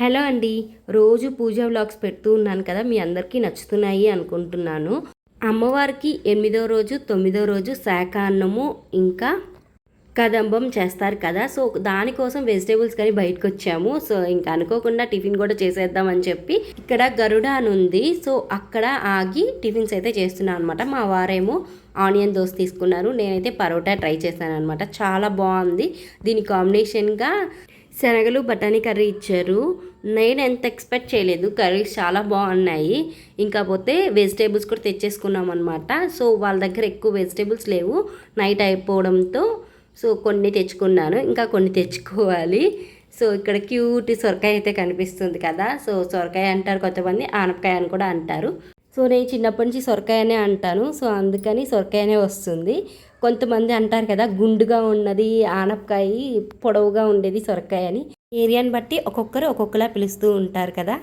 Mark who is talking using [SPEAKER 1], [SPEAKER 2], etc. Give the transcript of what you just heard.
[SPEAKER 1] Hello అండి. రోజు పూజ vlogs పెడుతూ ఉన్నాను కదా మీ అందరికీ నచ్చుతున్నాయి అనుకుంటున్నాను. అమ్మవారికి ఎనిమిదో రోజు తొమ్మిదో రోజు శాఖాన్నము ఇంకా కదంబం చేస్తారు కదా. సో దానికోసం వెజిటేబుల్స్ కానీ బయటకు వచ్చాము సో ఇంకా అనుకోకుండా టిఫిన్ కూడా చేసేద్దామని చెప్పి ఇక్కడ గరుడ అని ఉంది. సో అక్కడ ఆగి టిఫిన్స్ అయితే చేస్తున్నాను అనమాట మా వారేమో ఆనియన్ దోశ తీసుకున్నారు. నేనైతే పరోటా ట్రై చేశాను అనమాట చాలా బాగుంది. దీని కాంబినేషన్గా శనగలు బఠానీ కర్రీ ఇచ్చారు. నేను ఎంత ఎక్స్పెక్ట్ చేయలేదు. కర్రీస్ చాలా బాగున్నాయి. ఇంకా పోతే వెజిటేబుల్స్ కూడా తెచ్చేసుకున్నాం అనమాట సో వాళ్ళ దగ్గర ఎక్కువ వెజిటేబుల్స్ లేవు. నైట్ అయిపోవడంతో సో కొన్ని తెచ్చుకున్నాను. ఇంకా కొన్ని తెచ్చుకోవాలి. సో ఇక్కడ క్యూట్ సొరకాయ అయితే కనిపిస్తుంది కదా. సో సొరకాయ అంటారు కొంతమంది ఆనపకాయ అని కూడా అంటారు. సో నేను చిన్నప్పటి నుంచి సొరకాయనే అంటాను. సో అందుకని సొరకాయనే వస్తుంది. కొంతమంది అంటారు కదా గుండుగా ఉన్నది ఆనపకాయ పొడవుగా ఉండేది సొరకాయ అని ఏరియాని బట్టి ఒక్కొక్కరు ఒక్కొక్కలా పిలుస్తూ ఉంటారు కదా.